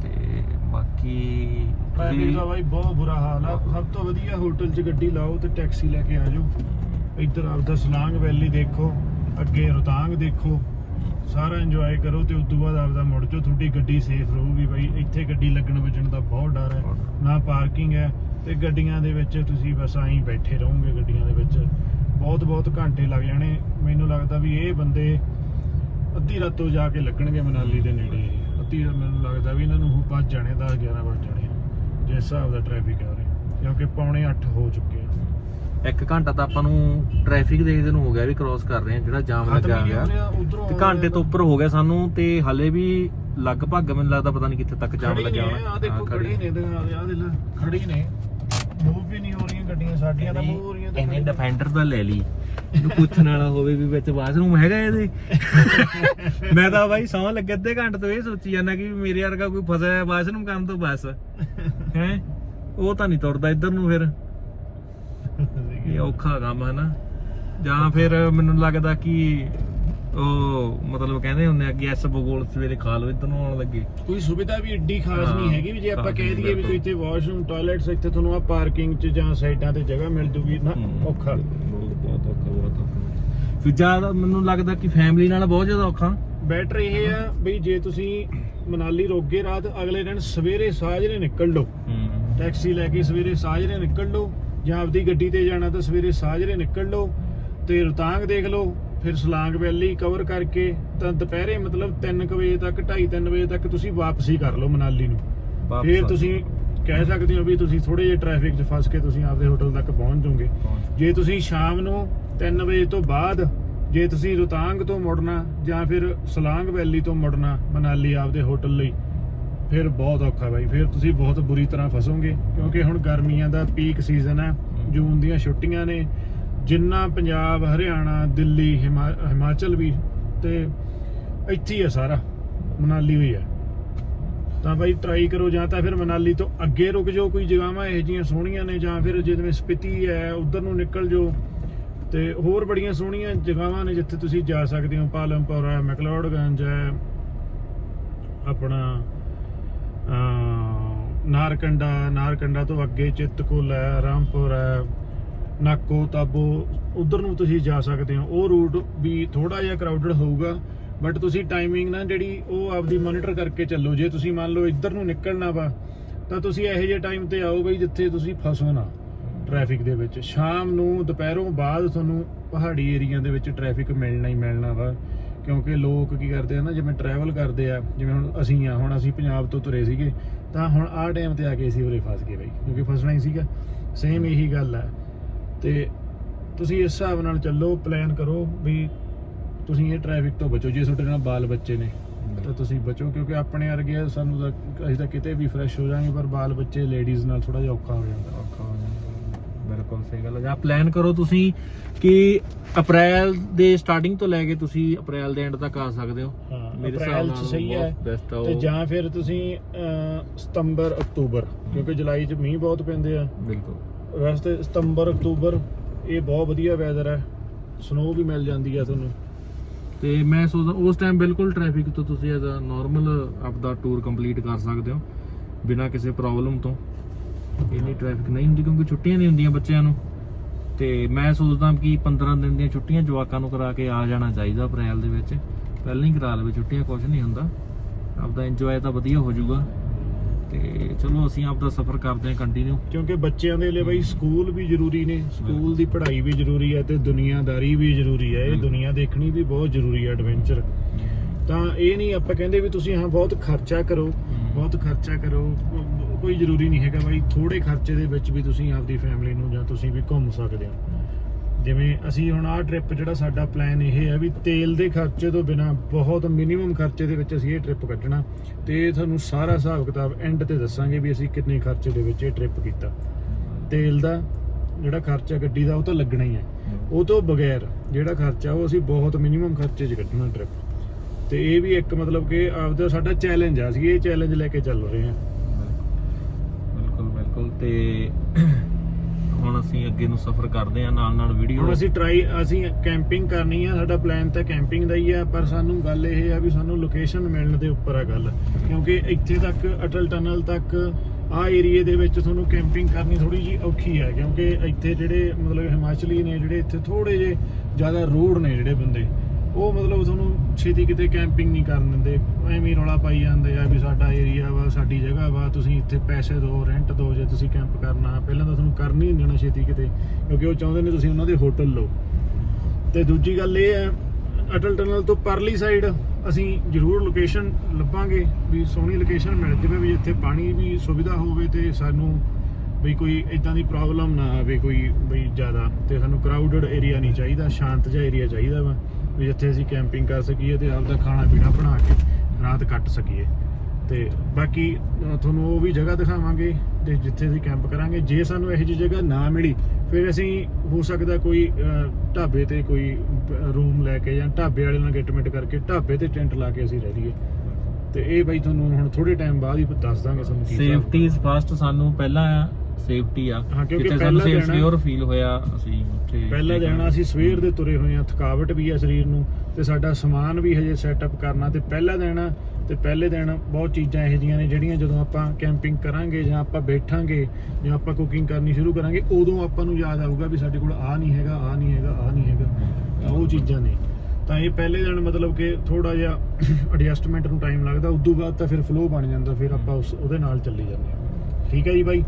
ਤੇ ਬਾਕੀ ਟ੍ਰੈਫਿਕ ਦਾ ਬਾਈ ਬਹੁਤ ਬੁਰਾ ਹਾਲ ਆ। ਸਭ ਤੋਂ ਵਧੀਆ ਹੋਟਲ 'ਚ ਗੱਡੀ ਲਾਓ ਤੇ ਟੈਕਸੀ ਲੈ ਕੇ ਆ ਜਾਓ। ਇੱਧਰ ਆਪਦਾ ਸਲਾਂਗ ਵੈਲੀ ਦੇਖੋ ਅੱਗੇ ਰੋਹਤਾਂਗ ਦੇਖੋ। ਸਾਰਾ ਇੰਜੋਏ ਕਰੋ ਤੇ ਉਸ ਤੋਂ ਬਾਅਦ ਆਪਦਾ ਮੁੜ ਜਾਓ। ਤੁਹਾਡੀ ਗੱਡੀ ਸੇਫ ਰਹੂਗੀ ਬਾਈ। ਇੱਥੇ ਗੱਡੀ ਲੱਗਣ ਵੱਜਣ ਦਾ ਬਹੁਤ ਡਰ ਹੈ। ਨਾ ਪਾਰਕਿੰਗ ਹੈ ਤੇ ਗੱਡੀਆਂ ਦੇ ਵਿੱਚ ਤੁਸੀਂ ਬਸ ਐਂ ਬੈਠੇ ਰਹੋਗੇ ਗੱਡੀਆਂ ਦੇ ਵਿੱਚ। ਬਹੁਤ ਬਹੁਤ ਘੰਟੇ ਲੱਗ ਜਾਣੇ। ਮੈਨੂੰ ਲੱਗਦਾ ਵੀ ਇਹ ਬੰਦੇ ਅੱਧੀ ਰਾਤੋਂ ਜਾ ਕੇ ਲੱਗਣਗੇ ਮਨਾਲੀ ਦੇ ਨੇੜੇ। ਅੱਧੀ ਮੈਨੂੰ ਲੱਗਦਾ ਵੀ ਇਹਨਾਂ ਨੂੰ ਉਹ ਵੱਜ ਜਾਣੇ 10 11 ਵੱਜ ਜਾਣੇ ਜਿਸ ਹਿਸਾਬ ਦਾ ਟ੍ਰੈਫਿਕ ਹੈ ਉਰੇ ਕਿਉਂਕਿ ਪੌਣੇ 8 ਹੋ ਚੁੱਕੇ ਆ। ਇੱਕ ਘੰਟਾ ਤਾਂ ਆਪਾਂ ਨੂੰ ਟ੍ਰੈਫਿਕ ਦੇਖਦੇ ਨੂੰ ਹੋ ਗਿਆ ਵੀ ਕ੍ਰਾਸ ਕਰ ਰਹੇ ਆ ਜਿਹੜਾ ਜਾਮ ਲੱਗਾ ਹੋਇਆ ਉਧਰੋਂ ਤੇ ਘੰਟੇ ਤੋਂ ਉੱਪਰ ਹੋ ਗਿਆ ਸਾਨੂੰ ਤੇ ਹਲੇ ਵੀ ਲਗਭਗ ਮੈਨੂੰ ਲੱਗਦਾ ਪਤਾ ਨਹੀਂ ਕਿੱਥੇ ਤੱਕ ਜਾਮ ਲੱਗਿਆ ਹੋਣਾ। ਆ ਦੇਖੋ ਹਾਂ, ਖੜੀ ਨੇ ਆ ਦੇ ਲੈ ਖੜੀ ਨੇ। ਮੂਵ ਵੀ ਨਹੀਂ ਹੋ ਰਹੀਆਂ ਗੱਡੀਆਂ ਸਾਡੀਆਂ ਤਾਂ ਮੂਵ ਹੋ ਇਹਨੇ ਡਿਫੈਂਡਰ ਤਾਂ ਲੈ ਲਈ। ਇਹਨੂੰ ਪੁੱਛਣ ਵਾਲਾ ਹੋਵੇ ਵੀ ਵਿੱਚ ਬਾਥਰੂਮ ਹੈਗਾ ਇਹਦੇ। ਮੈਂ ਤਾਂ ਬਾਈ ਸੌਂ ਲੱਗੇ ਅੱਧੇ ਘੰਟੇ ਤੋਂ ਇਹ ਸੋਚੀ ਜਾਂਦਾ ਕਿ ਮੇਰੇ ਵਰਗਾ ਕੋਈ ਫਸਿਆ ਹੈ ਬਾਥਰੂਮ ਕਰਨ ਤੋਂ ਬਸ। ਹੈ? ਉਹ ਤਾਂ ਨਹੀਂ ਤੁਰਦਾ ਇੱਧਰ ਨੂੰ ਫਿਰ। ਇਹ ਔਖਾ ਕੰਮ ਹੈ ਨਾ। ਜਾਂ ਫਿਰ ਮੈਨੂੰ ਲੱਗਦਾ ਕਿ ਉਹ ਮਤਲਬ ਕਹਿੰਦੇ ਹੁੰਦੇ ਆ ਕਿ ਐਸ ਬਗੋਲ ਸਵੇਰੇ ਖਾ ਲਓ ਇੱਧਰ ਨੂੰ ਆਉਣ ਲੱਗੇ। ਕੋਈ ਸੁਵਿਧਾ ਵੀ ਏਡੀ ਖਾਸ ਹਾਂ, ਨਹੀਂ ਹੈਗੀ ਵੀ ਜੇ ਆਪਾਂ ਖਾਸ ਕਹਿ ਨਹੀਂ, ਦਈਏ ਵੀ। ਕੋਈ ਇੱਥੇ ਵਾਸ਼ਰੂਮ ਟਾਇਲਟਸ ਇੱਥੇ ਤੁਹਾਨੂੰ ਆ ਪਾਰਕਿੰਗ 'ਚ ਜਾਂ ਸਾਈਡਾਂ ਤੇ ਜਗ੍ਹਾ ਮਿਲ ਜੂਗੀ ਨਾ ਹੂੰ। ਔਖਾ। ਬਹੁਤ ਬਹੁਤ ਔਖਾ ਬਹੁਤ ਔਖਾ। ਫਿਰ ਜ਼ਿਆਦਾ ਮੈਨੂੰ ਲੱਗਦਾ ਕਿ ਫੈਮਿਲੀ ਨਾਲ ਬਹੁਤ ਜ਼ਿਆਦਾ ਔਖਾ। ਬੈਟਰ ਇਹ ਆ ਵੀ ਜੇ ਤੁਸੀਂ ਮਨਾਲੀ ਰੁਕ ਗਏ ਰਾਤ ਅਗਲੇ ਦਿਨ ਸਵੇਰੇ ਸਾਜਰੇ ਨਿਕਲ ਲਓ। ਹੂੰ। ਟੈਕਸੀ ਲੈ ਕੇ ਸਵੇਰੇ ਸਾਜਰੇ ਨਿਕਲ ਲਓ। ਜਾਂ ਆਪਦੀ ਗੱਡੀ ਤੇ ਜਾਣਾ ਤਾਂ ਸਵੇਰੇ ਸਾਜਰੇ ਨਿਕਲ ਲਓ। ਤੇ ਰੋਹਤਾਂਗ ਦੇਖ ਲਓ। ਫਿਰ ਸਲਾਂਗ ਵੈਲੀ ਕਵਰ ਕਰਕੇ ਤਾਂ ਦੁਪਹਿਰੇ ਮਤਲਬ 3 ਵਜੇ ਤੱਕ 2:30 3 ਵਜੇ ਤੱਕ ਤੁਸੀਂ ਵਾਪਸੀ ਕਰ ਲਓ ਮਨਾਲੀ ਨੂੰ। ਵਾਪਸ ਫਿਰ ਆ ਤੁਸੀਂ ਕਹਿ ਸਕਦੇ ਹੋ ਵੀ ਤੁਸੀਂ ਥੋੜੇ ਜਿਹੇ ਟ੍ਰੈਫਿਕ 'ਚ ਫਸ ਕੇ ਤੁਸੀਂ ਆਪਦੇ ਹੋਟਲ ਤੱਕ ਪਹੁੰਚ ਜਾਓਗੇ। ਪਹੁੰਚ। ਜੇ ਤੁਸੀਂ ਸ਼ਾਮ ਨੂੰ 3 ਵਜੇ ਤੋਂ ਬਾਅਦ ਜੇ ਤੁਸੀਂ ਰੋਹਤਾਂਗ ਤੋਂ ਮੁੜਨਾ ਜਾਂ ਫਿਰ ਸਲਾਂਗ ਵੈਲੀ ਤੋਂ ਮੁੜਨਾ ਮਨਾਲੀ ਆਪਦੇ ਹੋਟਲ ਲਈ ਫਿਰ ਬਹੁਤ ਔਖਾ ਬਾਈ। ਫਿਰ ਤੁਸੀਂ ਬਹੁਤ ਬੁਰੀ ਤਰ੍ਹਾਂ ਫਸੋਗੇ ਕਿਉਂਕਿ ਹੁਣ ਗਰਮੀਆਂ ਦਾ ਪੀਕ ਸੀਜ਼ਨ ਹੈ। ਜੂਨ ਦੀਆਂ ਛੁੱਟੀਆਂ ਨੇ ਜਿੰਨਾ ਪੰਜਾਬ, ਹਰਿਆਣਾ, ਦਿੱਲੀ, ਹਿਮਾ- ਹਿਮਾਚਲ ਵੀ ਤੇ ਇੱਥੇ ਹੀ ਹੈ ਸਾਰਾ, ਮਨਾਲੀ ਹੋਈ ਹੈ ਤਾਂ ਬਾਈ ਟਰਾਈ ਕਰੋ ਜਾਂ ਤਾਂ ਫਿਰ ਮਨਾਲੀ ਤੋਂ ਅੱਗੇ ਰੁਕ ਜਾਓ, ਕੋਈ ਜਗ੍ਹਾਵਾਂ ਇਹੋ ਜਿਹੀਆਂ ਸੋਹਣੀਆਂ ਨੇ ਜਾਂ ਫਿਰ ਜਿਵੇਂ ਸਪਿਤੀ ਹੈ, ਉਧਰ ਨੂੰ ਨਿਕਲ ਜਾਓ। ਤੇ ਹੋਰ ਬੜੀਆਂ ਸੋਹਣੀਆਂ ਜਗ੍ਹਾਵਾਂ ਨੇ ਜਿੱਥੇ ਤੁਸੀਂ ਜਾ ਸਕਦੇ ਹੋ ਪਾਲਮਪੁਰ ਹੈ ਮੈਕਲੋਡਗੰਜ ਹੈ, ਆਪਣਾ ਨਾਰਕੰਡਾ ਨਾਰਕੰਡਾ ਤੋਂ ਅੱਗੇ ਚਿੱਤਕੁਲ ਹੈ, ਰਾਮਪੁਰ ਹੈ। ਨਾਕੋ ਤਾਬੋ ਉਧਰ ਨੂੰ ਤੁਸੀਂ ਜਾ ਸਕਦੇ ਹੋ। ਉਹ ਰੂਟ ਵੀ ਥੋੜਾ ਜਿਹਾ ਕਰਾਊਡਡ ਹੋਊਗਾ ਬਟ ਤੁਸੀਂ ਟਾਈਮਿੰਗ ਨਾ ਜਿਹੜੀ ਉਹ ਆਪਦੀ ਮੋਨੀਟਰ ਕਰਕੇ ਚੱਲੋ। ਜੇ ਤੁਸੀਂ ਮੰਨ ਲਓ ਇੱਧਰ ਨੂੰ ਨਿਕਲਣਾ ਵਾ, ਤਾਂ ਤੁਸੀਂ ਇਹੋ ਜਿਹੇ ਟਾਈਮ ਤੇ ਆਓ ਬਈ ਜਿੱਥੇ ਤੁਸੀਂ ਫਸੋ ਨਾ ਟ੍ਰੈਫਿਕ ਦੇ ਵਿੱਚ। ਸ਼ਾਮ ਨੂੰ, ਦੁਪਹਿਰੋਂ ਬਾਅਦ ਤੁਹਾਨੂੰ ਪਹਾੜੀ ਏਰੀਆ ਦੇ ਵਿੱਚ ਟ੍ਰੈਫਿਕ ਮਿਲਣਾ ਹੀ ਮਿਲਣਾ ਵਾ, ਕਿਉਂਕਿ ਲੋਕ ਕੀ ਕਰਦੇ ਆ ਨਾ, ਜਿਵੇਂ ਟਰੈਵਲ ਕਰਦੇ ਆ, ਜਿਵੇਂ ਹੁਣ ਅਸੀਂ ਆ, ਹੁਣ ਅਸੀਂ ਪੰਜਾਬ ਤੋਂ ਤੁਰੇ ਸੀਗੇ, ਤਾਂ ਹੁਣ ਆਹ ਟਾਈਮ ਤੇ ਆ ਕੇ ਅਸੀਂ ਉਰੇ ਫਸ ਗਏ ਬਈ, ਕਿਉਂਕਿ ਫਸਣਾ ਹੀ ਸੀਗਾ। ਸੇਮ ਇਹੀ ਗੱਲ ਹੈ ਤੇ ਤੁਸੀਂ ਇਸ ਹਿਸਾਬ ਨਾਲ ਚੱਲੋ ਪਲਾਨ ਕਰੋ ਵੀ ਤੁਸੀਂ ਇਹ ਟ੍ਰੈਫਿਕ ਤੋਂ ਬਚੋ ਜੇ ਤੁਹਾਡੇ ਨਾਲ ਬਾਲ ਬੱਚੇ ਨੇ ਤਾਂ ਤੁਸੀਂ ਬਚੋ ਕਿਉਂਕਿ ਆਪਣੇ ਵਰਗੇ ਸਾਨੂੰ ਤਾਂ ਅਸੀਂ ਤਾਂ ਕਿਤੇ ਵੀ ਫਰੈਸ਼ ਹੋ ਜਾਾਂਗੇ ਪਰ ਬਾਲ ਬੱਚੇ ਲੇਡੀਜ਼ ਨਾਲ ਥੋੜਾ ਜਿਹਾ ਔਖਾ ਹੋ ਜਾਂਦਾ। ਔਖਾ ਹੋ ਜਾਂਦਾ ਬਿਲਕੁਲ ਸਹੀ ਗੱਲ ਹੈ ਜਾਂ ਪਲਾਨ ਕਰੋ ਤੁਸੀਂ ਕਿ ਅਪ੍ਰੈਲ ਦੇ ਸਟਾਰਟਿੰਗ ਤੋਂ ਲੈ ਕੇ ਤੁਸੀਂ ਅਪ੍ਰੈਲ ਦੇ ਐਂਡ ਤੱਕ ਆ ਸਕਦੇ ਹੋ। ਹਾਂ ਮੇਰੇ ਹਿਸਾਬ ਨਾਲ ਸਹੀ ਹੈ। ਤੇ ਜਾਂ ਫਿਰ ਤੁਸੀਂ ਸਤੰਬਰ ਅਕਤੂਬਰ ਕਿਉਂਕਿ ਜੁਲਾਈ ਚ ਮੀਂਹ ਬਹੁਤ ਪੈਂਦੇ ਆ। ਬਿਲਕੁਲ। ਵੈਸੇ ਸਤੰਬਰ, ਅਕਤੂਬਰ, ਇਹ ਬਹੁਤ ਵਧੀਆ ਵੈਦਰ ਹੈ। ਸਨੋ ਵੀ ਮਿਲ ਜਾਂਦੀ ਹੈ ਤੁਹਾਨੂੰ। ਤੇ ਮੈਂ ਸੋਚਦਾ ਉਸ ਟਾਈਮ ਬਿਲਕੁਲ ਟ੍ਰੈਫਿਕ ਤੋਂ ਤੁਸੀਂ ਐਜ਼ ਅ ਨਾਰਮਲ ਆਪਦਾ ਟੂਰ ਕੰਪਲੀਟ ਕਰ ਸਕਦੇ ਹੋ, ਬਿਨਾਂ ਕਿਸੇ ਪ੍ਰੋਬਲਮ ਤੋਂ। ਇੰਨੀ ਟ੍ਰੈਫਿਕ ਨਹੀਂ ਹੁੰਦੀ ਕਿਉਂਕਿ ਛੁੱਟੀਆਂ ਨਹੀਂ ਹੁੰਦੀਆਂ ਬੱਚਿਆਂ ਨੂੰ। ਤੇ ਮੈਂ ਸੋਚਦਾ ਕਿ 15 ਦਿਨ ਦੀਆਂ ਛੁੱਟੀਆਂ ਜਵਾਕਾਂ ਨੂੰ ਕਰਾ ਕੇ ਆ ਜਾਣਾ ਚਾਹੀਦਾ ਅਪ੍ਰੈਲ ਦੇ ਵਿੱਚ। ਪਹਿਲਾਂ ਹੀ ਕਰਾ ਲਵੇ, ਛੁੱਟੀਆਂ ਕੁਝ ਨਹੀਂ ਹੁੰਦਾ। ਆਪਦਾ ਇੰਜੋਏ ਤਾਂ ਵਧੀਆ ਹੋ ਜਾਊਗਾ। ਤੇ ਚਲੋ ਅਸੀਂ ਆਪਦਾ ਸਫ਼ਰ ਕਰਦੇ ਹਾਂ ਕੰਟੀਨਿਊ ਕਿਉਂਕਿ ਬੱਚਿਆਂ ਦੇ ਲਈ ਬਈ ਸਕੂਲ ਵੀ ਜ਼ਰੂਰੀ ਨੇ ਸਕੂਲ ਦੀ ਪੜ੍ਹਾਈ ਵੀ ਜ਼ਰੂਰੀ ਹੈ ਤੇ ਦੁਨੀਆਦਾਰੀ ਵੀ ਜ਼ਰੂਰੀ ਹੈ ਇਹ। ਦੁਨੀਆ ਦੇਖਣੀ ਵੀ ਬਹੁਤ ਜ਼ਰੂਰੀ ਹੈ ਐਡਵੈਂਚਰ ਤਾਂ ਇਹ ਨਹੀਂ ਆਪਾਂ ਕਹਿੰਦੇ ਵੀ ਤੁਸੀਂ ਹਾਂ ਬਹੁਤ ਖਰਚਾ ਕਰੋ ਬਹੁਤ ਖਰਚਾ ਕਰੋ ਕੋਈ ਜ਼ਰੂਰੀ ਨਹੀਂ ਹੈਗਾ ਬਾਈ ਥੋੜੇ ਖਰਚੇ ਦੇ ਵਿੱਚ ਵੀ ਤੁਸੀਂ ਆਪਦੀ ਫੈਮਿਲੀ ਨੂੰ ਜਾਂ ਤੁਸੀਂ ਵੀ ਘੁੰਮ ਸਕਦੇ ਹੋ। ਜਿਵੇਂ ਅਸੀਂ ਹੁਣ ਆਹ ਟ੍ਰਿਪ ਜਿਹੜਾ ਸਾਡਾ ਪਲਾਨ ਇਹ ਹੈ ਵੀ ਤੇਲ ਦੇ ਖਰਚੇ ਤੋਂ ਬਿਨਾ ਬਹੁਤ ਮਿਨੀਮਮ ਖਰਚੇ ਦੇ ਵਿੱਚ ਅਸੀਂ ਇਹ ਟ੍ਰਿਪ ਕੱਢਣਾ। ਤੇ ਤੁਹਾਨੂੰ ਸਾਰਾ ਹਿਸਾਬ ਕਿਤਾਬ ਐਂਡ ਤੇ ਦੱਸਾਂਗੇ ਵੀ ਅਸੀਂ ਕਿੰਨੇ ਖਰਚੇ ਦੇ ਵਿੱਚ ਇਹ ਟ੍ਰਿਪ ਕੀਤਾ। ਤੇਲ ਦਾ ਜਿਹੜਾ ਖਰਚਾ ਗੱਡੀ ਦਾ ਉਹ ਤਾਂ ਲੱਗਣਾ ਹੀ ਹੈ। ਉਹ ਤੋਂ ਬਗੈਰ ਜਿਹੜਾ ਖਰਚਾ ਉਹ ਅਸੀਂ ਬਹੁਤ ਮਿਨੀਮਮ ਖਰਚੇ 'ਚ ਕੱਢਣਾ ਟ੍ਰਿਪ ਤੇ ਇਹ ਵੀ ਇੱਕ ਮਤਲਬ ਕਿ ਆਪਦਾ ਸਾਡਾ ਚੈਲੰਜ ਆ, ਅਸੀਂ ਇਹ ਚੈਲੰਜ ਲੈ ਕੇ ਚੱਲ ਰਹੇ ਹਾਂ। ਬਿਲਕੁਲ ਬਿਲਕੁਲ। ਤੇ ਹੁਣ ਅਸੀਂ ਅੱਗੇ ਨੂੰ ਸਫ਼ਰ ਕਰਦੇ ਹਾਂ, ਨਾਲ ਨਾਲ ਵੀਡੀਓ ਹੁਣ ਅਸੀਂ ਟਰਾਈ ਅਸੀਂ ਕੈਂਪਿੰਗ ਕਰਨੀ ਆ, ਸਾਡਾ ਪਲਾਨ ਤਾਂ ਕੈਂਪਿੰਗ ਦਾ ਹੀ ਆ, ਪਰ ਸਾਨੂੰ ਗੱਲ ਇਹ ਆ ਵੀ ਸਾਨੂੰ ਲੋਕੇਸ਼ਨ ਮਿਲਣ ਦੇ ਉੱਪਰ ਆ ਗੱਲ। ਕਿਉਂਕਿ ਇੱਥੇ ਤੱਕ, ਅਟਲ ਟਨਲ ਤੱਕ ਆ ਏਰੀਏ ਦੇ ਵਿੱਚ ਤੁਹਾਨੂੰ ਕੈਂਪਿੰਗ ਕਰਨੀ ਥੋੜੀ ਜੀ ਔਖੀ ਹੈ ਕਿਉਂਕਿ ਇੱਥੇ ਜਿਹੜੇ ਮਤਲਬ ਹਿਮਾਚਲੀ ਨੇ, ਜਿਹੜੇ ਇੱਥੇ ਥੋੜੇ ਜੇ ਜ਼ਿਆਦਾ ਰੋਡ ਨੇ ਜਿਹੜੇ ਬੰਦੇ ਉਹ ਮਤਲਬ ਤੁਹਾਨੂੰ ਛੇਤੀ ਕਿਤੇ ਕੈਂਪਿੰਗ ਨਹੀਂ ਕਰਨ ਦਿੰਦੇ। ਐਵੇਂ ਰੌਲਾ ਪਾਈ ਜਾਂਦੇ ਆ ਵੀ ਸਾਡਾ ਏਰੀਆ ਵਾ, ਸਾਡੀ ਜਗ੍ਹਾ ਵਾ, ਤੁਸੀਂ ਇੱਥੇ ਪੈਸੇ ਦਿਓ ਰੈਂਟ ਦਿਓ, ਜੇ ਤੁਸੀਂ ਕੈਂਪ ਕਰਨਾ ਪਹਿਲਾਂ ਤਾਂ ਤੁਹਾਨੂੰ ਕਰਨ ਹੀ ਨਹੀਂ ਦੇਣਾ ਛੇਤੀ ਕਿਤੇ, ਕਿਉਂਕਿ ਉਹ ਚਾਹੁੰਦੇ ਨੇ ਤੁਸੀਂ ਉਹਨਾਂ ਦੇ ਹੋਟਲ ਲਓ। ਤੇ ਦੂਜੀ ਗੱਲ ਇਹ ਹੈ, ਅਟਲ ਟਨਲ ਤੋਂ ਪਰਲੀ ਸਾਈਡ ਅਸੀਂ ਜ਼ਰੂਰ ਲੋਕੇਸ਼ਨ ਲੱਭਾਂਗੇ, ਵੀ ਸੋਹਣੀ ਲੋਕੇਸ਼ਨ ਮਿਲ ਜਾਵੇ, ਵੀ ਇੱਥੇ ਪਾਣੀ ਵੀ ਸੁਵਿਧਾ ਹੋਵੇ ਤੇ ਸਾਨੂੰ ਵੀ ਕੋਈ ਇਦਾਂ ਦੀ ਪ੍ਰੋਬਲਮ ਨਾ ਆਵੇ, ਕੋਈ ਵੀ ਜ਼ਿਆਦਾ। ਤੇ ਸਾਨੂੰ ਕਰਾਊਡਡ ਏਰੀਆ ਨਹੀਂ ਚਾਹੀਦਾ, ਸ਼ਾਂਤ ਜਿਹਾ ਏਰੀਆ ਚਾਹੀਦਾ ਵਾ। ਵੀ ਜਿੱਥੇ ਅਸੀਂ ਕੈਂਪਿੰਗ ਕਰ ਸਕੀਏ ਤੇ ਆਪਦਾ ਖਾਣਾ ਪੀਣਾ ਬਣਾ ਕੇ ਰਾਤ ਕੱਟ ਸਕੀਏ। ਤੇ ਬਾਕੀ ਤੁਹਾਨੂੰ ਉਹ ਵੀ ਜਗ੍ਹਾ ਦਿਖਾਵਾਂਗੇ ਤੇ ਜਿੱਥੇ ਅਸੀਂ ਕੈਂਪ ਕਰਾਂਗੇ। ਜੇ ਸਾਨੂੰ ਇਹੋ ਜਿਹੀ ਜਗ੍ਹਾ ਨਾ ਮਿਲੀ ਫਿਰ ਅਸੀਂ ਹੋ ਸਕਦਾ ਕੋਈ ਢਾਬੇ ਤੇ ਕੋਈ ਰੂਮ ਲੈ ਕੇ ਜਾਂ ਢਾਬੇ ਵਾਲੇ ਨਾਲ ਗੈਟਮੈਂਟ ਕਰਕੇ ਢਾਬੇ ਤੇ ਟੈਂਟ ਲਾ ਕੇ ਅਸੀਂ ਰਹਿ ਲਈਏ ਤੇ ਇਹ ਬਈ ਤੁਹਾਨੂੰ ਹੁਣ ਥੋੜੇ ਟਾਈਮ ਬਾਅਦ ਹੀ ਦੱਸ ਦਾਂਗੇ ਤੁਹਾਨੂੰ ਕੀ ਸੇਫਟੀ ਇਜ਼ ਫਸਟ ਸਾਨੂੰ ਪਹਿਲਾਂ ਸੇਫਟੀ ਆ ਹਾਂ, ਕਿਉਂਕਿ ਕਿਤੇ ਪਹਿਲਾਂ ਸਾਨੂੰ ਸੇਫ ਜਾਣਾ- ਸਿਕਿਉਰ ਫੀਲ ਹੋਇਆ ਅਸੀਂ ਉੱਥੇ ਪਹਿਲਾਂ ਜਾਣਾ ਅਸੀਂ ਸਵੇਰ ਦੇ ਤੁਰੇ ਹੋਏ ਆ ਥਕਾਵਟ ਵੀ ਆ ਸਰੀਰ ਨੂੰ ਤੇ ਸਾਡਾ ਸਮਾਨ ਵੀ ਹਜੇ ਸੈਟਅਪ ਕਰਨਾ ਤੇ ਪਹਿਲਾ ਦਿਨ ਤੇ ਪਹਿਲੇ ਦਿਨ ਬਹੁਤ ਚੀਜ਼ਾਂ ਇਹੋ ਜਿਹੀਆਂ ਨੇ ਜਿਹੜੀਆਂ ਜਦੋਂ ਆਪਾਂ ਕੈਂਪਿੰਗ ਕਰਾਂਗੇ ਜਾਂ ਆਪਾਂ ਬੈਠਾਂਗੇ ਜਾਂ ਆਪਾਂ ਕੁਕਿੰਗ ਕਰਨੀ ਸ਼ੁਰੂ ਕਰਾਂਗੇ ਉਦੋਂ ਆਪਾਂ ਨੂੰ ਯਾਦ ਆਊਗਾ ਵੀ ਸਾਡੇ ਕੋਲ ਆ ਨਹੀਂ ਹੈਗਾ ਆ ਨਹੀਂ ਹੈਗਾ ਆ ਨਹੀਂ ਹੈਗਾ। ਤਾਂ ਉਹ ਚੀਜ਼ਾਂ ਨੇ। ਤਾਂ ਇਹ ਪਹਿਲੇ ਦਿਨ ਮਤਲਬ ਕਿ ਥੋੜਾ ਜਿਹਾ ਐਡਜਸਟਮੈਂਟ ਨੂੰ ਟਾਈਮ ਲੱਗਦਾ ਉਦੋਂ ਬਾਅਦ ਤਾਂ ਫਿਰ ਫਲੋ ਬਣ ਜਾਂਦਾ ਫਿਰ ਆਪਾਂ ਉਸ ਉਹਦੇ ਨਾਲ ਚੱਲੀ ਜਾਂਦੇ ਹਾਂ। ਠੀਕ ਹੈ ਜੀ ਬਾਈ?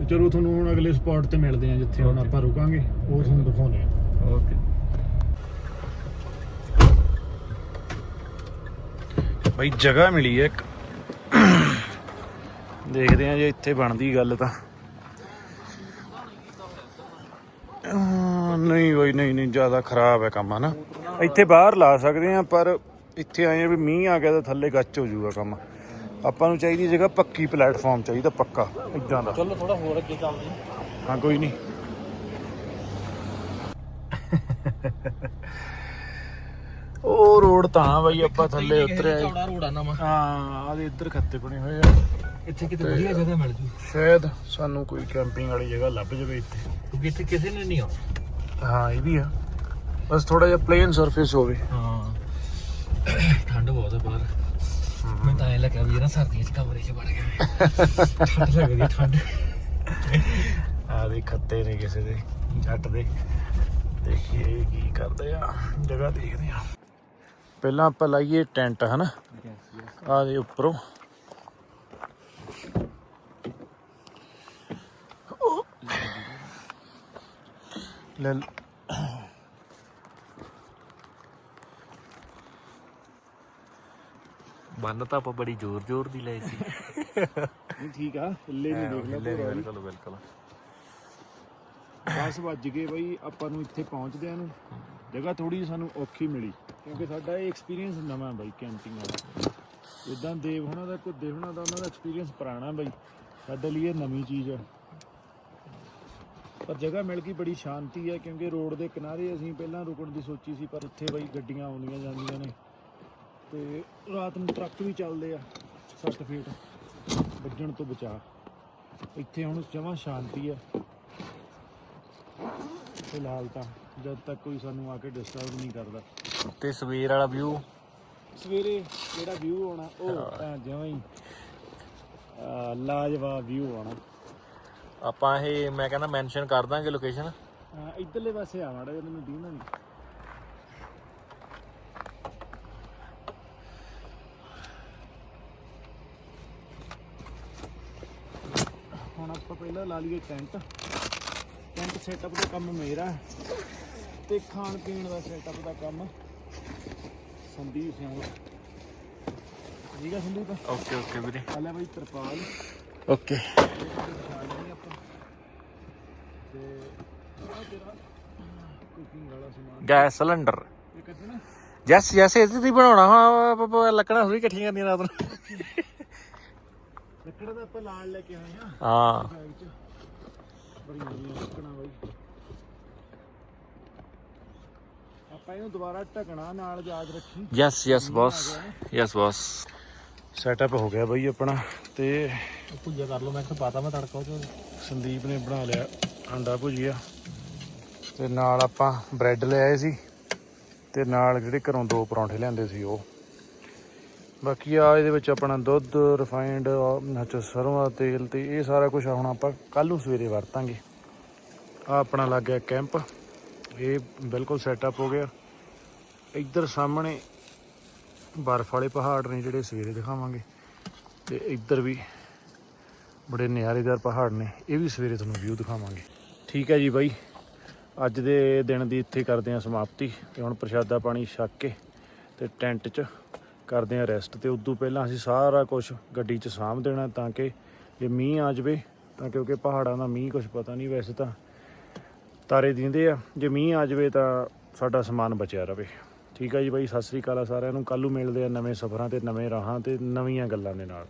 ਤੇ ਚਲੋ ਤੁਹਾਨੂੰ ਹੁਣ ਅਗਲੇ ਸਪੌਟ ਤੇ ਮਿਲਦੇ ਆ ਜਿੱਥੇ ਹੁਣ ਆਪਾਂ ਰੁਕਾਂਗੇ ਉਹ ਤੁਹਾਨੂੰ ਦਿਖਾਉਂਦੇ ਆ ਓਕੇ ਬਈ ਜਗ੍ਹਾ ਮਿਲੀ ਹੈ ਇੱਕ। ਦੇਖਦੇ ਆ ਜੇ ਇੱਥੇ ਬਣਦੀ ਗੱਲ ਤਾਂ। ਨਹੀਂ ਬਈ ਨਹੀਂ ਨਹੀਂ ਜ਼ਿਆਦਾ ਖਰਾਬ ਹੈ ਕੰਮ ਹਨਾ? ਇੱਥੇ ਬਾਹਰ ਲਾ ਸਕਦੇ ਆ ਪਰ ਇੱਥੇ ਆਏ ਆ ਵੀ ਮੀਂਹ ਆ ਗਿਆ ਤਾਂ ਥੱਲੇ ਗੱਚ ਹੋ ਜਾਊਗਾ ਕੰਮ। ਆਪਾਂ ਨੂੰ ਚਾਹੀਦੀ ਜਗ੍ਹਾ ਪੱਕੀ ਪਲੇਟਫਾਰਮ ਚਾਹੀਦਾ ਪੱਕਾ ਇਦਾਂ ਦਾ। ਚਲੋ ਥੋੜਾ ਹੋਰ ਅੱਗੇ ਚੱਲਦੇ ਹਾਂ। ਕੋਈ ਨਹੀਂ ਉਹ ਰੋਡ ਤਾਂ ਬਈ ਆਪਾਂ ਥੱਲੇ ਉਤਰਿਆ। ਚੌੜਾ ਰੋਡ ਆ ਨਵਾਂ। ਹਾਂ ਆਦੇ ਇੱਧਰ ਖੱਤੇ ਬਣੇ ਹੋਏ ਆ। ਇੱਥੇ ਕਿਤੇ ਵਧੀਆ ਜਗ੍ਹਾ ਮਿਲ ਜੂ। ਸ਼ਾਇਦ ਸਾਨੂੰ ਕੋਈ ਕੈਂਪਿੰਗ ਵਾਲੀ ਜਗ੍ਹਾ ਲੱਭ ਜਾਵੇ ਇੱਥੇ। ਕਿਉਂਕਿ ਇੱਥੇ ਕਿਸੇ ਨੇ ਨਹੀਂ ਆਉਣਾ। ਹਾਂ ਇਹ ਵੀ ਆ। ਬਸ ਥੋੜਾ ਜਿਹਾ ਪਲੇਨ ਸਰਫੇਸ ਹੋਵੇ। ਹਾਂ। ਠੰਡ ਬਹੁਤ ਹੈ ਬਾਹਰ। ਮੈਂ ਤਾਂ ਐ ਲੱਗਿਆ ਵੀ ਇਹ ਨਾ ਸਰਦੀਆਂ ਚ ਕਮਰੇ 'ਚ ਵੜ ਗਿਆ। ਠੰਡ ਲੱਗਦੀ ਠੰਡ। ਆ ਦੇ ਖੱਤੇ ਨੇ ਕਿਸੇ ਦੇ, ਜੱਟ ਦੇ। ਦੇਖੀਏ ਕੀ ਕਰਦੇ ਆ, ਜਗ੍ਹਾ ਦੇਖਦੇ ਆ। ਪਹਿਲਾਂ ਆਪਾਂ ਲਾਈਏ ਟੈਂਟ, ਹਨਾ? ਆ ਦੇ ਉੱਪਰੋਂ। ਲੈ ਬੰਨ ਤਾਂ ਆਪਾਂ ਬੜੀ ਜ਼ੋਰ ਜ਼ੋਰ ਦੀ ਲਈ ਸੀ। ਨਹੀਂ ਠੀਕ ਆ ਥੱਲੇ ਨਹੀਂ ਦੇਖ ਲੈ ਪੂਰਾ ਵੀ। ਬਿਲਕੁਲ ਬਿਲਕੁਲ। 10 ਵੱਜ ਗਏ ਬਈ ਆਪਾਂ ਨੂੰ ਇੱਥੇ ਪਹੁੰਚਦਿਆਂ ਨੂੰ ਜਗ੍ਹਾ ਥੋੜੀ ਸਾਨੂੰ ਔਖੀ ਮਿਲੀ ਕਿਉਂਕਿ ਸਾਡਾ ਇਹ ਐਕਸਪੀਰੀਅੰਸ ਨਵਾਂ ਬਈ ਕੈਂਪਿੰਗ ਵਾਲਾ। ਇਦਾਂ ਦੇਵ ਹੋਣਾ ਦਾ ਕੁੱਦੇ ਹੋਣਾ ਦਾ ਉਹਨਾਂ ਦਾ ਐਕਸਪੀਰੀਅੰਸ ਪੁਰਾਣਾ ਬਈ। ਸਾਡੇ ਲਈ ਇਹ ਨਵੀਂ ਚੀਜ਼ ਆ। ਪਰ ਜਗ੍ਹਾ ਮਿਲ ਗਈ ਬੜੀ ਸ਼ਾਂਤੀ ਹੈ ਕਿਉਂਕਿ ਰੋਡ ਦੇ ਕਿਨਾਰੇ ਅਸੀਂ ਪਹਿਲਾਂ ਰੁਕਣ ਦੀ ਸੋਚੀ ਸੀ ਪਰ ਇੱਥੇ ਬਈ ਗੱਡੀਆਂ ਆਉਂਦੀਆਂ ਜਾਂਦੀਆਂ ਨੇ। ਤੇ ਰਾਤ ਨੂੰ ਟਰੱਕ ਵੀ ਚੱਲਦੇ ਆ 60 ਫੀਟ ਵੱਜਣ ਤੋਂ ਬਚਾ। ਇੱਥੇ ਹੁਣ ਜਮਾਂ ਸ਼ਾਂਤੀ ਆ। ਫਿਲਹਾਲ ਤਾਂ ਜਦ ਤੱਕ ਕੋਈ ਸਾਨੂੰ ਆ ਕੇ ਡਿਸਟਰਬ ਨਹੀਂ ਕਰਦਾ। ਤੇ ਸਵੇਰ ਵਾਲਾ ਵਿਊ ਸਵੇਰੇ ਜਿਹੜਾ ਵਿਊ ਆਉਣਾ ਉਹ ਤਾਂ ਜਿਵੇਂ ਹੀ ਲਾਜਵਾਬ ਵਿਊ ਆਉਣਾ। ਆਪਾਂ ਇਹ ਮੈਂ ਕਹਿੰਦਾ ਮੈਂਸ਼ਨ ਕਰ ਦਾਂਗੇ ਲੋਕੇਸ਼ਨ ਇੱਧਰਲੇ ਪਾਸੇ ਆ ਮਾੜਾ ਜਿਹਾ ਮੈਨੂੰ ਦੀਨਾ ਨਹੀਂ ਹੁਣ ਆਪਾਂ ਪਹਿਲਾਂ ਲਾ ਲਈਏ ਟੈਂਟ। ਟੈਂਟ ਸੈਟਅਪ ਦਾ ਕੰਮ ਮੇਰਾ ਤੇ ਖਾਣ ਪੀਣ ਦਾ ਸੈਟਅਪ ਦਾ ਕੰਮ। ਸੰਦੀਪ ਸਿੰਘ। ਠੀਕ ਆ ਸੰਦੀਪ? ਓਕੇ ਓਕੇ ਵੀਰੇ। ਆ ਲੈ ਬਾਈ ਤਰਪਾਲ। ਓਕੇ ਕੁਕਿੰਗ ਵਾਲਾ ਸਮਾਨ। Gas cylinder. ਇਹ ਕੱਢਣਾ ਜੈਸ ਜੈਸੇ ਇਹਦੇ ਤੇ ਬਣਾਉਣਾ ਹਾਂ ਲੱਕੜਾਂ ਥੋੜੀ ਇਕੱਠੀਆਂ ਕਰਨੀਆਂ ਰਾਤ ਨੂੰ। ਲੱਕੜਾਂ ਦਾ ਆਪਾਂ ਲਾਲ ਲੈ ਕੇ ਆਏ ਆ। ਹਾਂ। ਬੈਗ ਚ। ਬੜੀ ਵਧੀਆ ਲੱਕੜਾਂ ਬਾਈ। ਆਪਾਂ ਇਹਨੂੰ ਦੁਬਾਰਾ ਢਕਣਾ ਨਾਲ ਯਾਦ ਰੱਖੀ। Yes yes boss yes boss setup ਹੋ ਗਿਆ ਬਾਈ ਆਪਣਾ ਤੇ ਪੂਜਾ ਕਰ ਲਓ ਮੈਂ ਕਿਹਾ ਪਾਤਾ ਮੈਂ ਤੜਕਾ ਉਹ ਸੰਦੀਪ ਨੇ ਬਣਾ ਲਿਆ ਅੰਡਾ ਭੁਜੀਆ। ਤੇ ਨਾਲ ਆਪਾਂ ਬ੍ਰੈਡ ਲੈ ਆਏ ਸੀ। ਤੇ ਨਾਲ ਜਿਹੜੇ ਘਰੋਂ ਦੋ ਪਰੌਂਠੇ ਲਿਆਂਦੇ ਸੀ ਉਹ। ਬਾਕੀ ਆ ਇਹਦੇ ਵਿੱਚ ਆਪਣਾ ਦੁੱਧ ਰਿਫਾਈਨਡ ਨਚ ਸਰੋਂ ਦਾ ਤੇਲ ਤੇ ਇਹ ਸਾਰਾ ਕੁਝ ਹੁਣ ਆਪਾਂ ਕੱਲ ਨੂੰ ਸਵੇਰੇ ਵਰਤਾਂਗੇ। ਆ ਆਪਣਾ ਲੱਗ ਗਿਆ ਕੈਂਪ ਇਹ ਬਿਲਕੁਲ ਸੈਟਅਪ ਹੋ ਗਿਆ। ਇੱਧਰ ਸਾਹਮਣੇ ਬਰਫ਼ ਵਾਲੇ ਪਹਾੜ ਨੇ ਜਿਹੜੇ ਸਵੇਰੇ ਦਿਖਾਵਾਂਗੇ। ਤੇ ਇੱਧਰ ਵੀ ਬੜੇ ਨਿਆਰੇਦਾਰ ਪਹਾੜ ਨੇ। ਇਹ ਵੀ ਸਵੇਰੇ ਤੁਹਾਨੂੰ ਵਿਊ ਦਿਖਾਵਾਂਗੇ। ਠੀਕ ਹੈ ਜੀ ਬਾਈ। ਅੱਜ ਦੇ ਦਿਨ ਦੀ ਇੱਥੇ ਕਰਦੇ ਹਾਂ ਸਮਾਪਤੀ। ਤੇ ਹੁਣ ਪ੍ਰਸ਼ਾਦਾ ਪਾਣੀ ਛੱਕ ਕੇ ਤੇ ਟੈਂਟ 'ਚ ਕਰਦੇ ਹਾਂ ਰੈਸਟ ਤੇ ਉਦੋਂ ਪਹਿਲਾਂ ਅਸੀਂ ਸਾਰਾ ਕੁਝ ਗੱਡੀ 'ਚ ਸਾਂਭ ਦੇਣਾ ਤਾਂ ਕਿ ਜੇ ਮੀਂਹ ਆ ਜਾਵੇ ਤਾਂ ਕਿਉਂਕਿ ਪਹਾੜਾਂ ਦਾ ਮੀਂਹ ਕੁਝ ਪਤਾ ਨਹੀਂ ਵੈਸੇ ਤਾਂ ਤਾਰੇ ਦਿੰਦੇ ਆ। ਜੇ ਮੀਂਹ ਆ ਜਾਵੇ ਤਾਂ ਸਾਡਾ ਸਮਾਨ ਬਚਿਆ ਰਵੇ। ਠੀਕ ਆ ਜੀ ਬਾਈ, ਸਤਿ ਸ੍ਰੀ ਅਕਾਲ ਆ ਸਾਰਿਆਂ ਨੂੰ। ਕੱਲ੍ਹ ਨੂੰ ਮਿਲਦੇ ਆ ਨਵੇਂ ਸਫ਼ਰਾਂ ਤੇ, ਨਵੇਂ ਰਾਹਾਂ ਤੇ, ਨਵੀਆਂ ਗੱਲਾਂ ਦੇ ਨਾਲ।